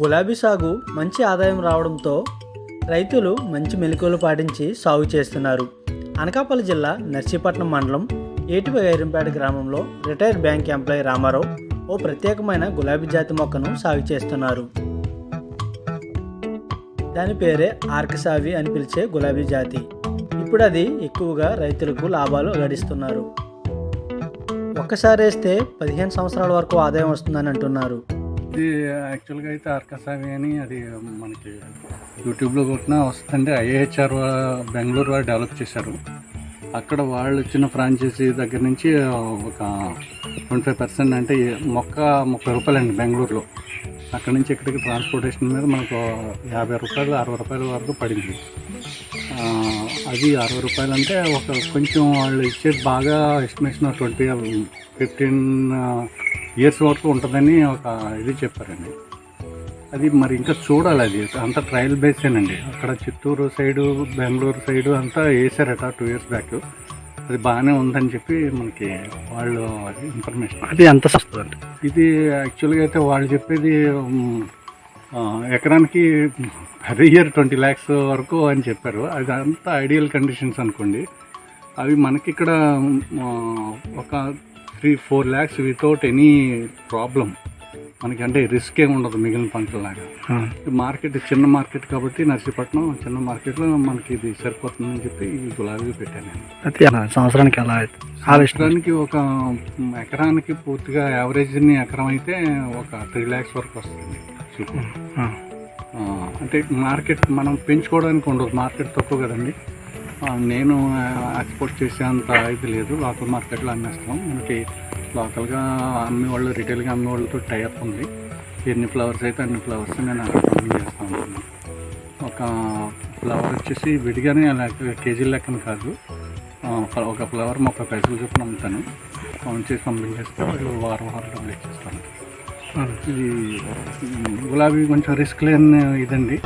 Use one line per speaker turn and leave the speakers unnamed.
గులాబీ సాగు మంచి ఆదాయం రావడంతో రైతులు మంచి మెలకువలు పాటించి సాగు చేస్తున్నారు. అనకాపల్లి జిల్లా నర్సీపట్నం మండలం ఏటిపై ఐరంపేట గ్రామంలో రిటైర్డ్ బ్యాంక్ ఎంప్లాయీ రామారావు ఓ ప్రత్యేకమైన గులాబీ జాతి మొక్కను సాగు చేస్తున్నారు. దాని పేరే ఆర్కసావి అని పిలిచే గులాబీ జాతి. ఇప్పుడు అది ఎక్కువగా రైతులకు లాభాలు గడిస్తున్నారు ఒక్కసారి వేస్తే పదిహేను సంవత్సరాల వరకు ఆదాయం వస్తుందని అంటున్నారు.
ఇది యాక్చువల్గా అయితే అర్కసావి అని అది మనకి యూట్యూబ్లో కొట్టినా వస్తుందండి. ఐఏహెచ్ఆర్ బెంగళూరు వారు డెవలప్ చేశారు. అక్కడ వాళ్ళు ఇచ్చిన ఫ్రాంచైజీ దగ్గర నుంచి ఒక ట్వంటీ ఫైవ్ పర్సెంట్ అంటే మొక్క ముప్పై రూపాయలు అండి బెంగళూరులో. అక్కడ నుంచి ఇక్కడికి ట్రాన్స్పోర్టేషన్ మీద మనకు యాభై రూపాయలు అరవై రూపాయల వరకు పడింది. అది అరవై రూపాయలు అంటే ఒక కొంచెం వాళ్ళు ఇచ్చేది బాగా ఎస్టిమేషన్ ట్వంటీ ఫిఫ్టీన్ ఇయర్స్ వరకు ఉంటుందని ఒక ఇది చెప్పారండి. అది మరి ఇంకా చూడాలి అది. అంతా ట్రయల్ బేసేనండి అక్కడ చిత్తూరు సైడు బెంగళూరు సైడు అంతా వేసారట టూ ఇయర్స్ బ్యాక్ అది బాగానే ఉందని చెప్పి మనకి వాళ్ళు ఇన్ఫర్మేషన్
అది ఎంత వస్తుందండి?
ఇది యాక్చువల్గా అయితే వాళ్ళు చెప్పేది ఎకరానికి పర్ ఇయర్ ట్వంటీ ల్యాక్స్ వరకు అని చెప్పారు. అది అంతా ఐడియల్ కండిషన్స్ అనుకోండి. అవి మనకి ఇక్కడ ఒక three four lakhs without any problem మనకి అంటే రిస్క్ ఏమి ఉండదు మిగిలిన పంటలాగా. మార్కెట్ చిన్న మార్కెట్ కాబట్టి నర్సీపట్నం చిన్న మార్కెట్లో మనకి ఇది సరిపోతుందని చెప్పి ఈ గులాబీ పెట్టాను నేను.
సంవత్సరానికి ఎలా
ఎకరానికి ఒక ఎకరానికి పూర్తిగా యావరేజ్ని ఎకరం అయితే ఒక త్రీ ల్యాక్స్ వరకు వస్తుంది. అంటే మార్కెట్ మనం పెంచుకోవడానికి ఉండదు మార్కెట్ తక్కువ కదండి. నేను ఎక్స్పోర్ట్ చేసేంత ఇది లేదు. లోకల్ మార్కెట్లో అమ్మేస్తాం. మనకి లోకల్గా అమ్మే వాళ్ళు రిటైల్గా అమ్మే వాళ్ళతో టైప్ ఉంది. ఎన్ని ఫ్లవర్స్ అయితే అన్ని ఫ్లవర్స్ నేను అక్కడ పంపిణీ చేస్తూ ఉంటాను ఒక ఫ్లవర్ వచ్చేసి విడిగానే కేజీ లెక్కన కాదు. ఒక- ఫ్లవర్ ముప్పై పైసలు చొప్పున అమ్ముతాను. చేసి పంపించేస్తే వాళ్ళు వారం వారం డబ్బులు ఇచ్చేస్తాను ఇది గులాబీ కొంచెం రిస్క్ లేని ఇదండి.